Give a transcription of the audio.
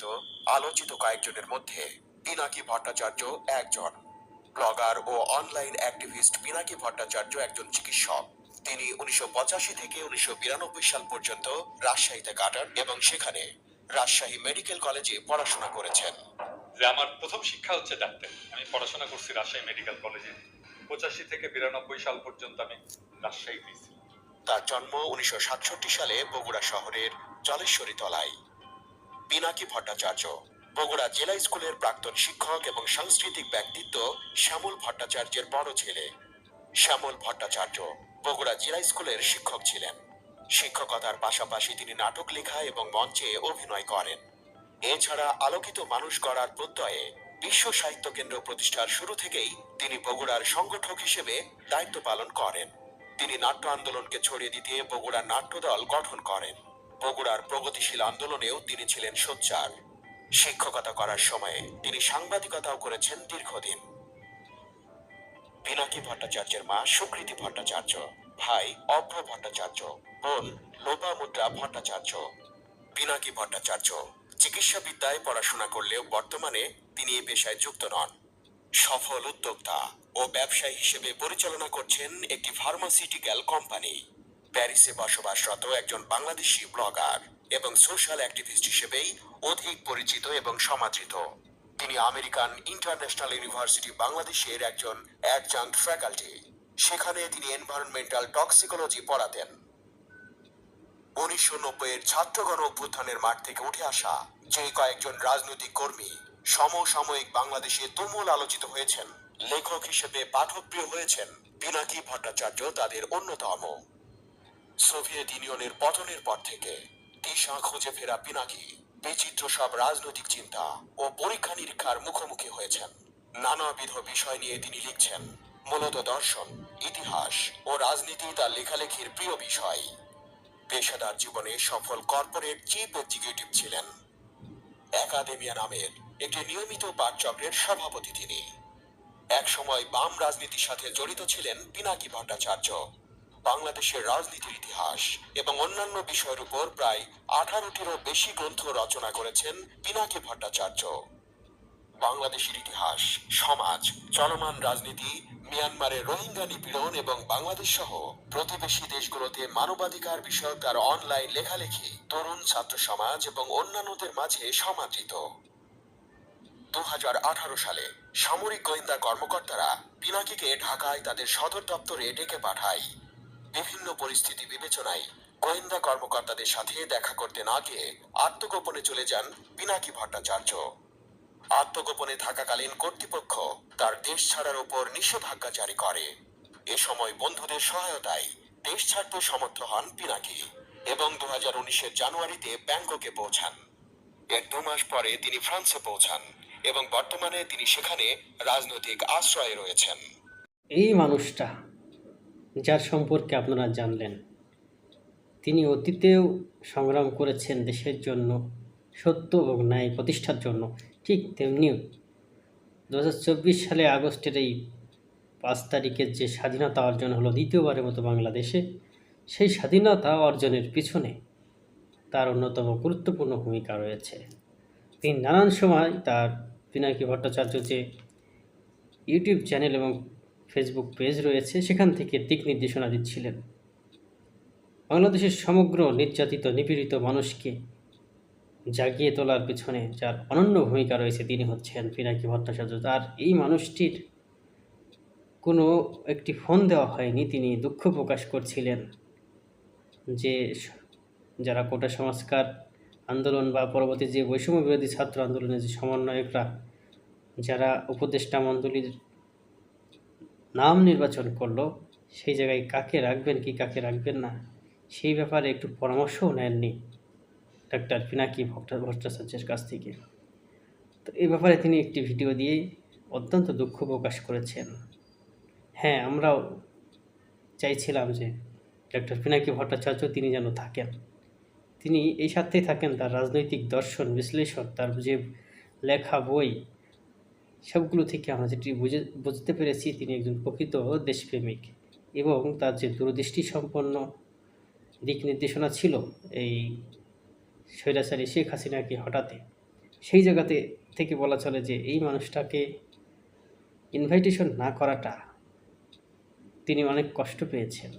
ব্যক্তিত্ব আলোচিত কয়েকজনের মধ্যে পিনাকি ভট্টাচার্য একজন। ব্লগার ও অনলাইন অ্যাক্টিভিস্ট পিনাকি ভট্টাচার্য একজন চিকিৎসক। তিনি উনিশশো পঁচাশি থেকে উনিশশো বিরানব্বই সাল পর্যন্ত রাজশাহীতে কাটান এবং সেখানে রাজশাহী মেডিকেল কলেজে পড়াশোনা করেছেন। যে আমার প্রথম শিক্ষা হচ্ছে ডাক্তার। আমি পড়াশোনা করছি রাজশাহী মেডিকেল কলেজে। পঁচাশি থেকে বিরানব্বই সাল পর্যন্ত আমি ছিলাম তার জন্ম উনিশশো সাতষট্টি সালে বগুড়া শহরের জলেশ্বরী তলায় পিনাকি ভট্টাচার্য। বগুড়া জেলা স্কুলের প্রাক্তন শিক্ষক এবং সাংস্কৃতিক ব্যক্তিত্ব শ্যামল ভট্টাচার্যের বড় ছেলে। শ্যামল ভট্টাচার্য বগুড়া জেলা স্কুলের শিক্ষক ছিলেন। শিক্ষকতার পাশাপাশি তিনি নাটক লেখা এবং মঞ্চে অভিনয় করেন। এছাড়া আলোকিত মানুষ গড়ার প্রত্যয়ে বিশ্ব সাহিত্য কেন্দ্র প্রতিষ্ঠার শুরু থেকেই তিনি বগুড়ার সংগঠক হিসেবে দায়িত্ব পালন করেন। তিনি নাট্য আন্দোলনকে ছড়িয়ে দিতে বগুড়া নাট্য দল গঠন করেন। বগুড়ার প্রগতিশীল আন্দোলনেও তিনি ছিলেন সোচ্চার। শিক্ষকতা করার সময়ে তিনি সাংবাদিকতাও করেছেন দীর্ঘদিন। পিনাকি ভট্টাচার্যের মা সুকৃতি ভট্টাচার্য, ভাই অভ্র ভট্টাচার্য, বোন লোপামুদ্রা ভট্টাচার্য পিনাকি ভট্টাচার্য চিকিৎসা বিদ্যায় পড়াশোনা করলেও বর্তমানে তিনি এই পেশায় যুক্ত নন। সফল উদ্যোক্তা ও ব্যবসায়ী হিসেবে পরিচালনা করছেন একটি ফার্মাসিউটিক্যাল কোম্পানি। প্যারিসে বসবাসরত একজন বাংলাদেশি ব্লগার এবং সোশ্যাল অ্যাক্টিভিস্ট হিসেবেই অধিক পরিচিত এবং সমাদৃত। তিনি আমেরিকান ইন্টারন্যাশনাল ইউনিভার্সিটি বাংলাদেশের একজন অ্যাডজাঙ্ক ফ্যাকাল্টি। সেখানে তিনি এনভায়রনমেন্টাল টক্সিকোলজি পড়াতেন। উনিশশো নব্বইয়ের ছাত্রগণ অভ্যুত্থানের মাঠ থেকে উঠে আসা যে কয়েকজন রাজনৈতিক কর্মী সমসাময়িক বাংলাদেশে তুমুল আলোচিত হয়েছেন, লেখক হিসেবে পাঠকপ্রিয় হয়েছেন পিনাকি ভট্টাচার্য তাদের অন্যতম। সোভিয়েত ইউনিয়নের পতনের পর থেকে দিশা খুঁজে ফেরা পিনাকি। বিচিত্র সব রাজনৈতিক চিন্তা ও পরীক্ষা নিরীক্ষার মুখোমুখি হয়েছেন। নানাবিধ বিষয় নিয়ে তিনি লিখছেন, মূলত দর্শন, ইতিহাস ও রাজনীতি তার লেখালেখির প্রিয় বিষয়। পেশাদার জীবনে সফল কর্পোরেট চিফ এক্সিকিউটিভ ছিলেন। একাডেমিয়া নামের একটি নিয়মিত পাঠচক্রের সভাপতি তিনি। একসময় বাম রাজনীতির সাথে জড়িত ছিলেন পিনাকি ভট্টাচার্য। বাংলাদেশের রাজনীতির ইতিহাস এবং অন্যান্য বিষয়ের উপর প্রায় আঠারোটিরও বেশি গ্রন্থ রচনা করেছেন পিনাকি ভট্টাচার্য। বাংলাদেশের ইতিহাস, সমাজ, চলমান রাজনীতি মিয়ানমারে রোহিঙ্গা নিপীড়ন এবং বাংলাদেশ সহ প্রতিবেশী দেশগুলোতে মানবাধিকার বিষয়ক তার অনলাইন লেখালেখি তরুণ ছাত্র সমাজ এবং অন্যান্যদের মাঝে সমাদৃত। দু হাজার আঠারো সালে সামরিক গোয়েন্দা কর্মকর্তারা পিনাকিকে ঢাকায় তাদের সদর দপ্তরে ডেকে পাঠায়। বিভিন্ন পরিস্থিতি বিবেচনায় গোয়েন্দা কর্মকর্তাদের সাথে দেখা করতে না গিয়ে আত্মগোপনে চলে যান পিনাকি ভট্টাচার্য। আত্মগোপনে থাকাকালীন কর্তৃপক্ষ তার দেশ ছাড়ার উপর নিষেধাজ্ঞা জারি করে। এ সময় বন্ধুদের সহায়তায় দেশ ছাড়তে সমর্থ হন পিনাকি এবং দু হাজার উনিশের জানুয়ারিতে ব্যাংককে পৌঁছান। এর দু মাস পরে তিনি ফ্রান্সে পৌঁছান এবং বর্তমানে তিনি সেখানে রাজনৈতিক আশ্রয়ে রয়েছেন। এই মানুষটা যার সম্পর্কে আপনারা জানলেন। তিনি অতীতেও সংগ্রাম করেছেন দেশের জন্য, সত্য এবং ন্যায় প্রতিষ্ঠার জন্য, ঠিক তেমনিও দু সালে আগস্টের এই পাঁচ তারিখের যে স্বাধীনতা অর্জন হলো দ্বিতীয়বারের মতো বাংলাদেশে, সেই স্বাধীনতা অর্জনের পিছনে তার অন্যতম গুরুত্বপূর্ণ ভূমিকা রয়েছে। তিনি নানান সময় তার পিনাকি ভট্টাচার্য যে ইউটিউব চ্যানেল এবং ফেসবুক পেজ রয়েছে, সেখান থেকে দিক নির্দেশনা দিচ্ছিলেন। বাংলাদেশের সমগ্র নির্যাতিত, নিপীড়িত মানুষকে জাগিয়ে তোলার পেছনে যার অনন্য ভূমিকা রয়েছে, তিনি হচ্ছেন পিনাকি ভট্টাচার্য। তার এই মানুষটির কোনো একটি ফোন দেওয়া হয়নি, তিনি দুঃখ প্রকাশ করছিলেন যে যারা কোটা সংস্কার আন্দোলন বা পরবর্তী যে বৈষম্য বিরোধী ছাত্র আন্দোলনের যে সমন্বয়করা, যারা উপদেষ্টা মণ্ডলীর নাম নির্বাচন করল, সেই জায়গায় কাকে রাখবেন, কি কাকে রাখবেন না, সেই ব্যাপারে একটু পরামর্শও নেননি ডাক্তার পিনাকি ভট্টা ভট্টাচার্যের কাছ থেকে। তো এই ব্যাপারে তিনি একটি ভিডিও দিয়ে অত্যন্ত দুঃখ প্রকাশ করেছেন। হ্যাঁ আমরাও চাইছিলাম যে ডাক্তার পিনাকি ভট্টাচার্য তিনি যেন থাকেন। তিনি এই সাথেই থাকেন, তার রাজনৈতিক দর্শন, বিশ্লেষণ, তার যে লেখা বই সবগুলো থেকে আমরা যেটি বুঝে, বুঝতে পেরেছি, তিনি একজন প্রকৃত দেশপ্রেমিক এবং তার যে দূরদৃষ্টি সম্পন্ন দিক নির্দেশনা ছিল এই স্বৈরাচারী শেখ হাসিনাকে হটাতে, সেই জায়গাতে থেকে বলা চলে যে এই মানুষটাকে ইনভাইটেশন না করাটা তিনি অনেক কষ্ট পেয়েছেন।